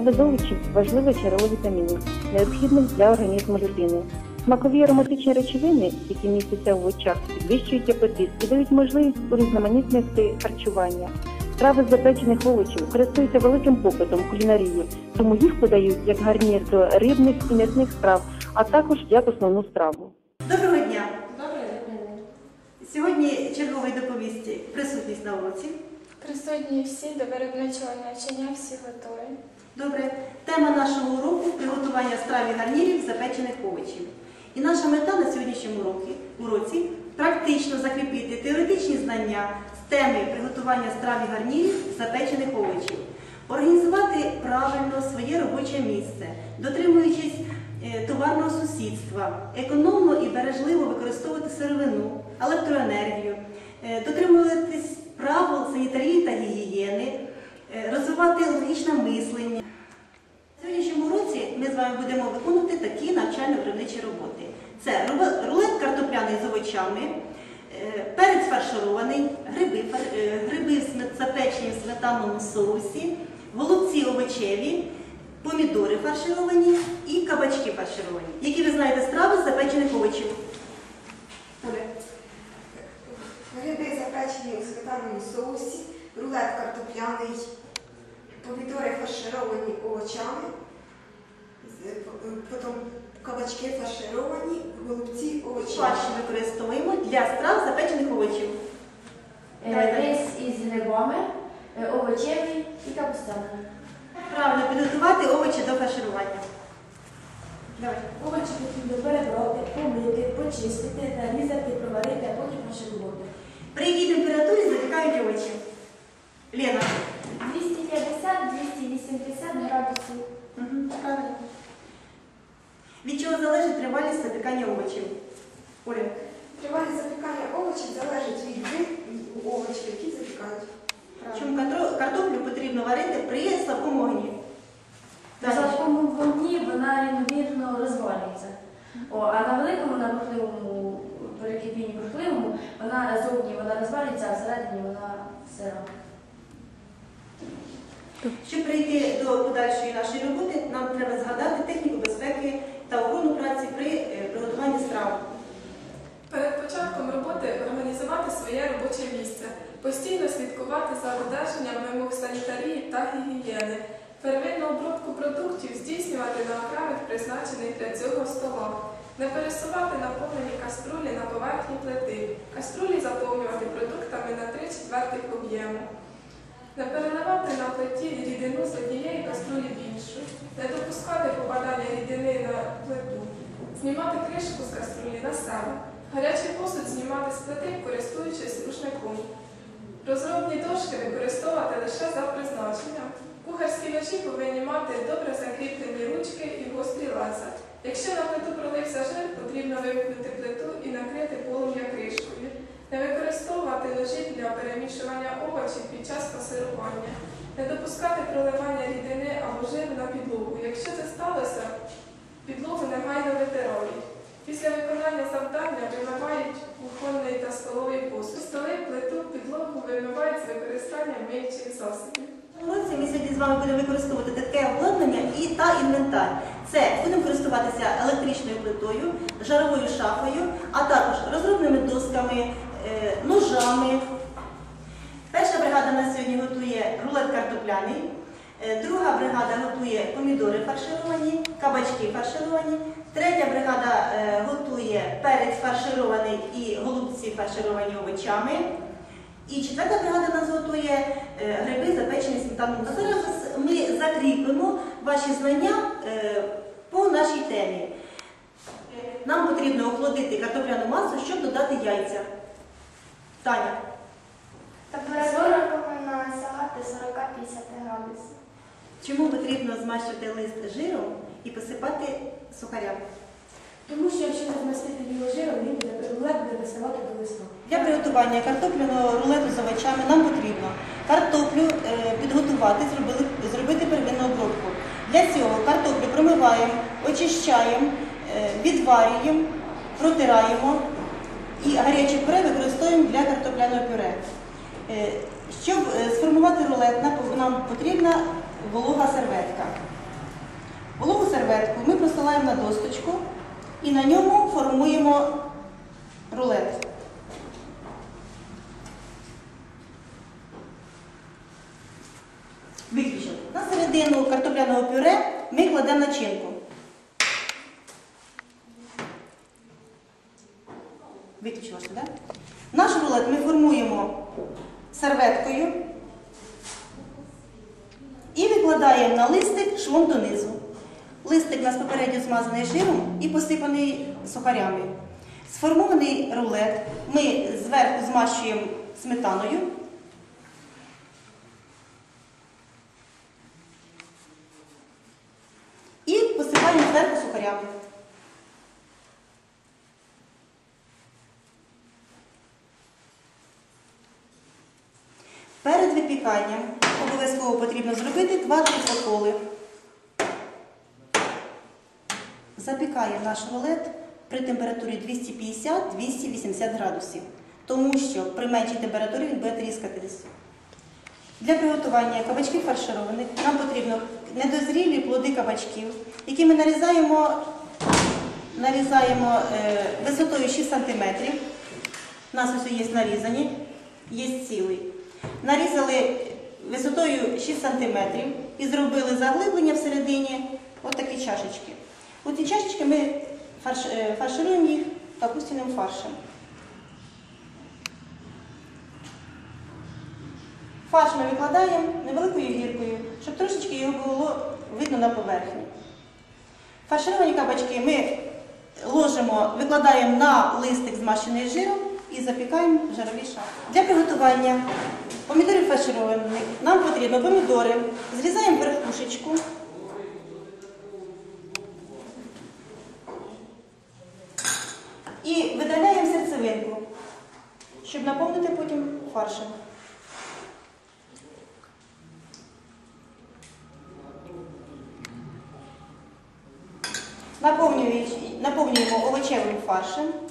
Саме з овочів важливе джерело вітамінів, необхідних для організму людини. Смакові ароматичні речовини, які містяться в овочах, підвищують апетит і дають можливість урізноманітнити харчування. Страви з запечених овочів користуються великим попитом кулінарії, тому їх подають як гарнір до рибних і м'ясних страв, а також як основну страву. Доброго дня! Добре, день. Сьогодні черговий доповість присутність на уроці. Присутні всі до виробничого навчання, всі готові. Добре. Тема нашого уроку приготування страв і гарнірів з запечених овочів. І наша мета на сьогоднішньому уроці, практично закріпити теоретичні знання з теми приготування страв і гарнірів з запечених овочів, організувати правильно своє робоче місце, дотримуючись е, товарного сусідства, економно і бережливо використовувати сировину, електроенергію, е, дотримуватись правил санітарії та гігієни, е, розвивати логічне мислення. В сьогоднішньому році ми з вами будемо виконувати такі навчально-виробничі роботи. Це рулет картопляний з овочами, е, перець фарширований, гриби, е, гриби запечені в сметанному соусі, голубці овочеві, помідори фаршировані і кабачки фаршировані. Які ви знаєте страви з запечених овочів? Гриби запечені у сметаному соусі, рулет картопляний, помідори фаршировані овочами, потім кабачки фаршировані, голубці овочами. Фарш використовуємо для страв запечених овочів. Е, Рис із грибами, е, овочевий і капустяний. Правильно підготувати овочі до фарширування. Давай. Овочі потрібно перебрати, помити, почистити, нарізати, проварити, а потім фарширувати. При якій температурі запікають овочі? Лена. 250-280 градусів. Угу, правильно. Від чого залежить тривалість запікання овочів? Оля. Тривалість запікання овочів залежить від виду овочів, які запікають. Чому картоплю потрібно варити при слабкому вогні? На слабкому вогні вона ймовірно розвалюється. О, а на великому, на бурхливому, при кипінні бурхливому, вона зовні вона розвалюється, а всередині вона сира. Щоб прийти до подальшої нашої роботи, нам треба згадати техніку безпеки та охорону праці при е, приготуванні страв. Перед початком роботи організувати своє робоче місце, постійно слідкувати за додержанням вимог санітарії та гігієни, первинну обробку продуктів здійснювати на окремих призначених для цього столах, не пересувати наповнені каструлі на поверхні плити, каструлі заповнювати продуктами на 3 четвертих об'єму. Не переливати на плиті рідину з однієї каструлі в іншу, не допускати попадання рідини на плиту, знімати кришку з каструлі на себе, гарячий посуд знімати з плити, користуючись рушником. Розробні дошки використовувати лише за призначенням. Кухарські ножі повинні мати добре закріплені ручки і гострі леза. Якщо на плиту пролився жир, потрібно вимкнути плиту і накрити полум'я кришкою. Не використовувати ножі для перемішування овочів під час пасирування. Не допускати проливання рідини або жиру на підлогу. Якщо це сталося, підлогу негайно витирають. Після виконання завдання вимивають кухонний та столовий посуд. Столи, плиту, підлогу вимивають з використанням миючих засобів. У році ми сьогодні з вами будемо використовувати таке обладнання і та інвентар. Це будемо користуватися електричною плитою, жаровою шафою, а також розробними досками, ножами. Перша бригада на сьогодні готує рулет картопляний, е, друга бригада готує помідори фаршировані, кабачки фаршировані, третя бригада е, готує перець фарширований і голубці фаршировані овочами. І четверта бригада нас готує е, гриби запечені сметаною. А зараз ми закріпимо ваші знання е, по нашій темі. Е, Нам потрібно охолодити картопляну масу, щоб додати яйця. Таня, Температура повинна сягати 40-50 градусів. чому потрібно змащувати лист жиром і посипати сухарям? Тому що якщо не змастити його жиром, він буде рулет буде виставати до листа. Для приготування картопляного рулету з овочами нам потрібно картоплю е, підготувати, зробили, зробити первинну обробку. Для цього картоплю промиваємо, очищаємо, е, відварюємо, протираємо і гаряче пюре використовуємо для картопляного пюре. Е, Щоб е, сформувати рулет, нам- потрібна волога серветка. Вологу серветку ми просилаємо на досточку і на ньому формуємо рулет. Виключили. На середину картопляного пюре ми кладемо начинку. Виключилося, так? Наш рулет ми формуємо серветкою і викладаємо на листик швом донизу. Листик у нас попередньо змазаний жиром і посипаний сухарями. Сформований рулет ми зверху змащуємо сметаною. І посипаємо зверху сухарями. Перед випіканням обов'язково потрібно зробити два-три проколи. Запікає наш рулет при температурі 250-280 градусів, тому що при меншій температурі він буде тріскатись. Для приготування кабачків фаршированих нам потрібно недозрілі плоди кабачків, які ми нарізаємо, нарізаємо е, висотою 6 см. У нас ось є нарізані, є цілий. Нарізали висотою 6 см і зробили заглиблення всередині от такі чашечки. У ці чашечки ми е, фаршируємо їх капустяним фаршем. Фарш ми викладаємо невеликою гіркою, щоб трошечки його було видно на поверхні. Фаршировані кабачки ми ложимо, викладаємо на листик змащений жиром і запікаємо в жаровій. Для приготування помідорів фаршированих нам потрібно помідори. Зрізаємо верхушечку. І видаляємо серцевинку, щоб наповнити потім фаршем. Наповнюємо овочевим фаршем.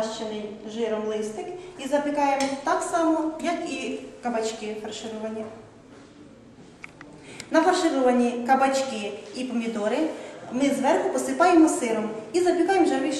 На змащений жиром листик і запікаємо так само, як і кабачки фаршировані. Нафаршировані кабачки і помідори ми зверху посипаємо сиром і запікаємо в жаровій.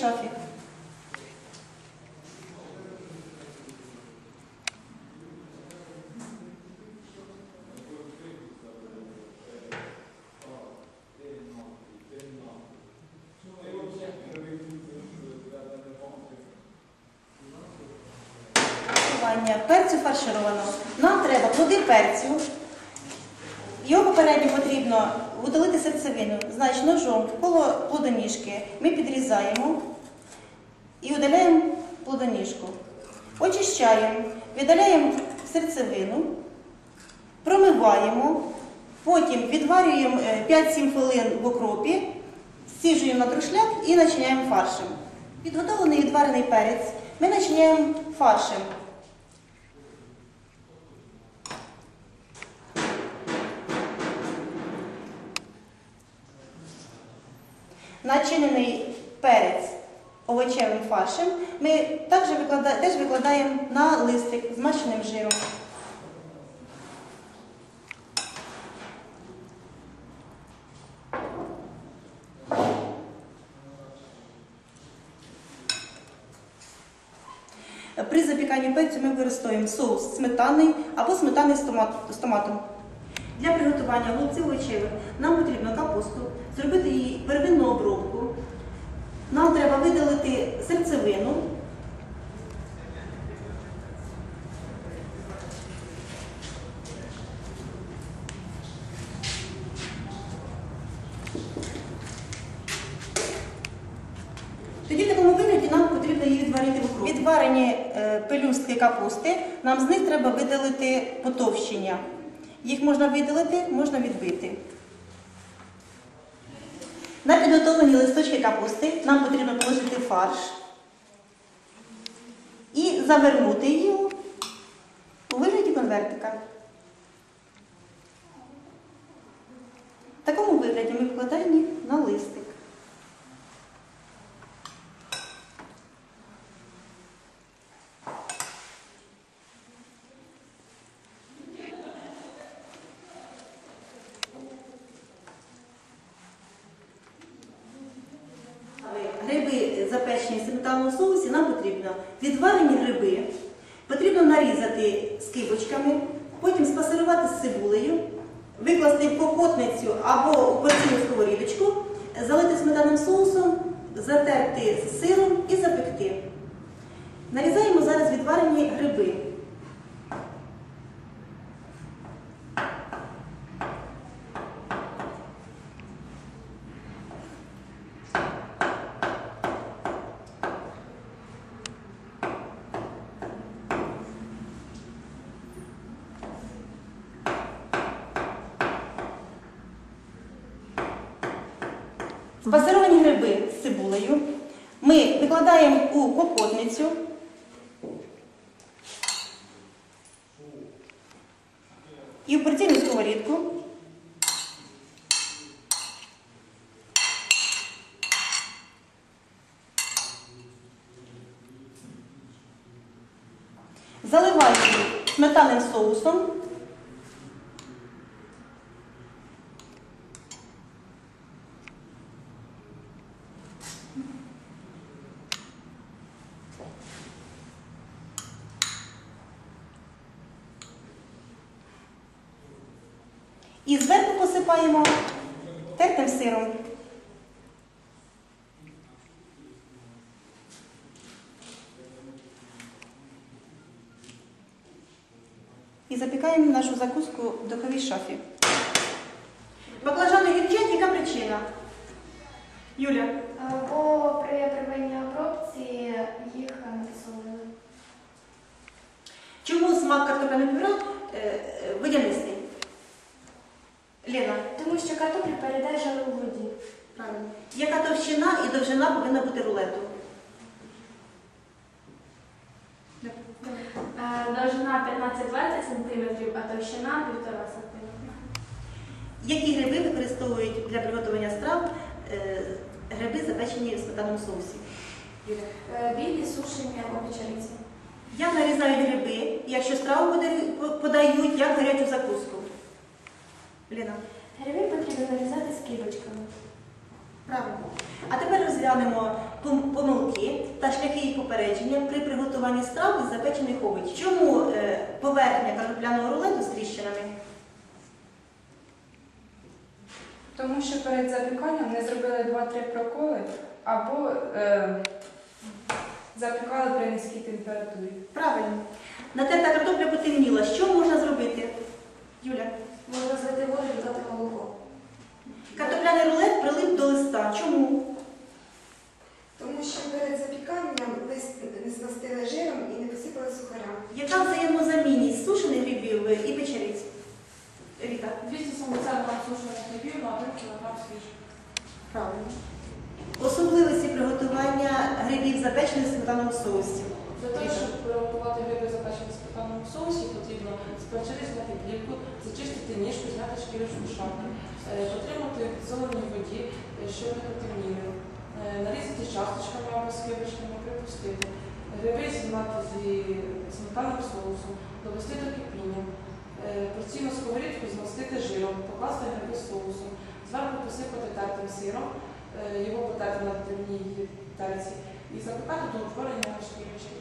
Фарширування перцю фаршированого. Нам треба плоди перцю. Його попередньо видалити серцевину, значить ножом коло плодоніжки ми підрізаємо і видаляємо плодоніжку. Очищаємо, видаляємо серцевину, промиваємо, потім відварюємо е, 5-7 хвилин в окропі, сіжуємо на друшляк і начиняємо фаршем. Підготовлений відварений перець ми начиняємо фаршем. Начинений перець овочевим фаршем ми також теж викладаємо на листик з жиром. При запіканні перцю ми використовуємо соус сметанний або сметаний з томатом. Для приготування голубців овочевих нам потрібно капусту, зробити її первинну обробку. Нам треба видалити серцевину. Тоді в такому вигляді нам потрібно її відварити в. Відварені е, пелюстки капусти, нам з них треба видалити потовщення. Їх можна видалити, можна відбити. На підготовлені листочки капусти нам потрібно положити фарш і завернути його у вигляді конвертика. В такому вигляді ми вкладаємо на листик. Запечені соусі, нам потрібно відварені гриби, потрібно нарізати скибочками, потім спасирувати з цибулею, викласти в кокотницю або у порційну сковорідочку, залити сметанним соусом, затерти з сиром і запекти. Нарізаємо зараз відварені гриби. Спасировані гриби з цибулею ми викладаємо у кокотницю. І в порційну сковорідку. Заливаємо сметанним соусом. І зверху посипаємо тертим сиром. І запікаємо нашу закуску в духовій шафі. Баклажани гірчать, яка причина? Юля. Бо при первинній обробці їх не посолили. Чому смак картопляного пюре е, е, водянистий? Лена. Тому що картопля передержала у воді. Правильно. Яка товщина і довжина повинна бути рулету? Е, Довжина 15-20 см, а товщина 1,5 см. Які гриби використовують для приготування страв е, гриби, запечені в сметаному соусі? Е, Білі сушені або печериці. Як нарізають гриби, якщо страву подають- подають, як гарячу закуску? Ліна. Гриби потрібно нарізати скибочками. Правильно. А тепер розглянемо помилки та шляхи їх попередження при приготуванні страв із запечених овочів. Чому е, поверхня картопляного рулету з тріщинами? Тому що перед запіканням не зробили 2-3 проколи або е, запікали при низькій температурі. Правильно. Натерта картопля потемніла. Що можна зробити? Юля. Можна злити воду і додати молоко. Картопляний рулет прилип до листа. Чому? Тому що перед запіканням лист не змастили жиром і не посипали сухарям. Яка взаємозамінність сушених грибів і печериць? Ріта. 270 грам сушених грибів на 1 кг свіжих. Правильно. Особливості приготування грибів запечених в сметаному соусі. Для того, щоб приготувати гриби запечені в спеканому соусі, сперчити зняти плівку, зачистити ніжку, зняти шкірочку шапки, потримати в підсоленій воді, е, щоб не потемніли, Е, нарізати часточками або скибочками, припустити. Гриби знімати зі сметанним соусом, довести до кипіння, Е, порційну сковорідку змастити жиром, покласти гриби соусом, зверху посипати тертим сиром, е, його потерти на дрібній терці і запекати до утворення шкірочки.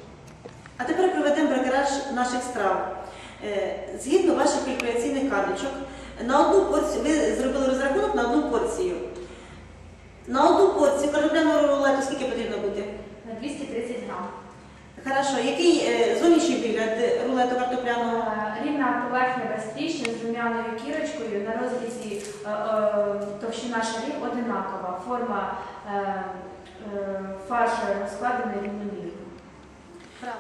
А тепер проведемо бракераж наших страв. Е, Згідно ваших калькуляційних карточок, на одну порцію ви зробили розрахунок на одну порцію. На одну порцію картопляного рулету скільки потрібно бути? На 230 грам. Хорошо, який е, зовнішній вигляд рулету картопляного? Е, Рівна поверхня без тріщин з рум'яною кірочкою. На розрізі товщина шарів одинакова. Форма фаршу розкладена рівномірно.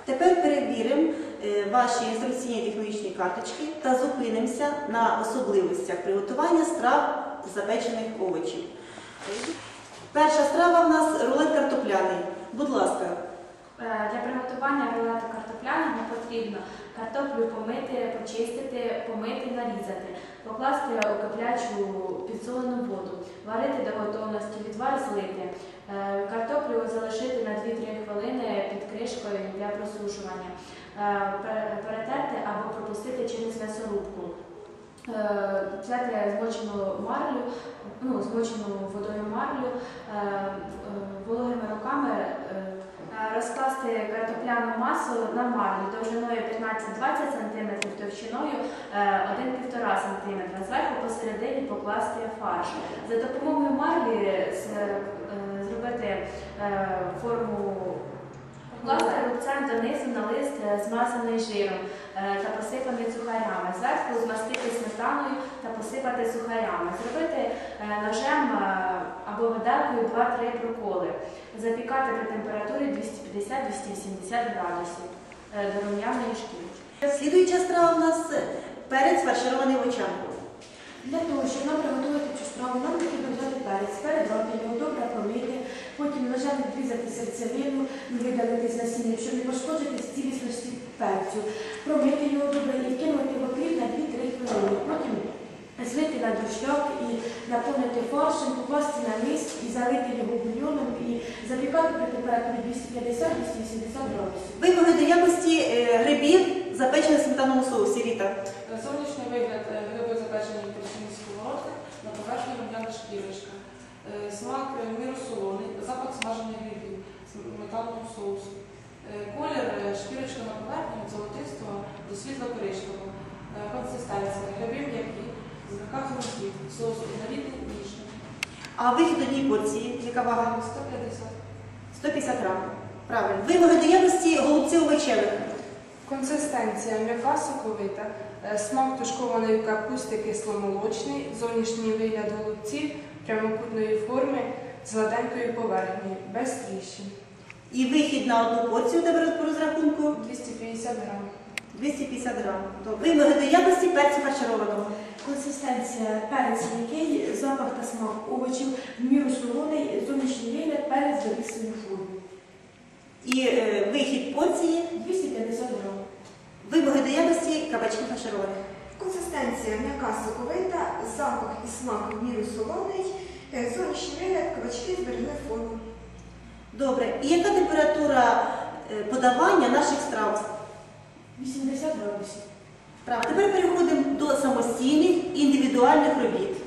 Тепер перевіримо е, ваші інструкційні технологічні карточки та зупинимося на особливостях приготування страв запечених овочів. Перша страва в нас рулет картопляний. Будь ласка, Е, Для приготування рулету картопляного потрібно. Картоплю помити, почистити, помити, нарізати, покласти у киплячу підсолену воду, варити до готовності, відвар злити, Е, картоплю залишити на 2-3 хвилини під кришкою для просушування, Е, перетерти або пропустити через м'ясорубку. е, взяти змочену марлю, ну, змочену водою марлю, вологими руками розкласти картопляну масу на марлю довжиною 15-20 см, товщиною е, 1-1,5 см. Зверху посередині покласти фарш. За допомогою марлі е, зробити е, форму Покласти рубцем донизу на лист е, змазаний жиром е, та посипаний сухарями. Зверху змастити сметаною та посипати сухарями. Зробити е, ножем е, або виделкою 2-3 проколи. Запікати при температурі 250-280 градусів е, до рум'яної шкірки. Слідуюча страва у нас перець фарширований в очанку. Для того, щоб нам приготувати цю страву, нам потрібно взяти перець, передати його, добре помити, потім ножем відрізати серцевину, видалити з насіння, щоб не цілісності перцю, промити його добре і вкинути в окріп на 2-3 хвилини. Потім злити на дощок і наповнити фаршем, покласти на миск і залити його бульйоном і запікати при температурі 250-280 градусів. Вимоги до якості е, грибів, запечених в сметаному соусі. Ріта. Зовнішній вигляд е, гриби запечені в порційній сковородці, на поверхні рум'яна шкірочка. Е, Смак е, міру солоний, запах смажених грибів, сметанного соусу. Е, Колір е, шкірочка на поверхні від золотистого до світло-коричневого. Е, Консистенція грибів м'які, злегка хрусткі, соус однорідний, ніжний. А вихід одній порції, яка вага? 150. 150 грам. Правильно. Вимоги до якості голубців овочевих. Консистенція м'яка соковита, смак тушкованої капусти кисломолочний, зовнішній вигляд голубців прямокутної форми з гладенькою поверхнею, без тріщин. І вихід на одну порцію тебе по розрахунку 250 грам. 250 грам. То вимоги до якості перцю фаршированого. Консистенція перець м'який, запах та смак овочів, в міру солоний, зовнішній вигляд, перець лісової форми. І е, вихід порції, 250 грам. вимоги до якості кабачки фаршированих. Консистенція м'яка соковита, запах і смак в міру солоний, е, зовнішній вигляд кабачки зберегли форму. Добре. І яка температура е, подавання наших страв? 80 градусів. Тепер переходимо до самостійних індивідуальних робіт.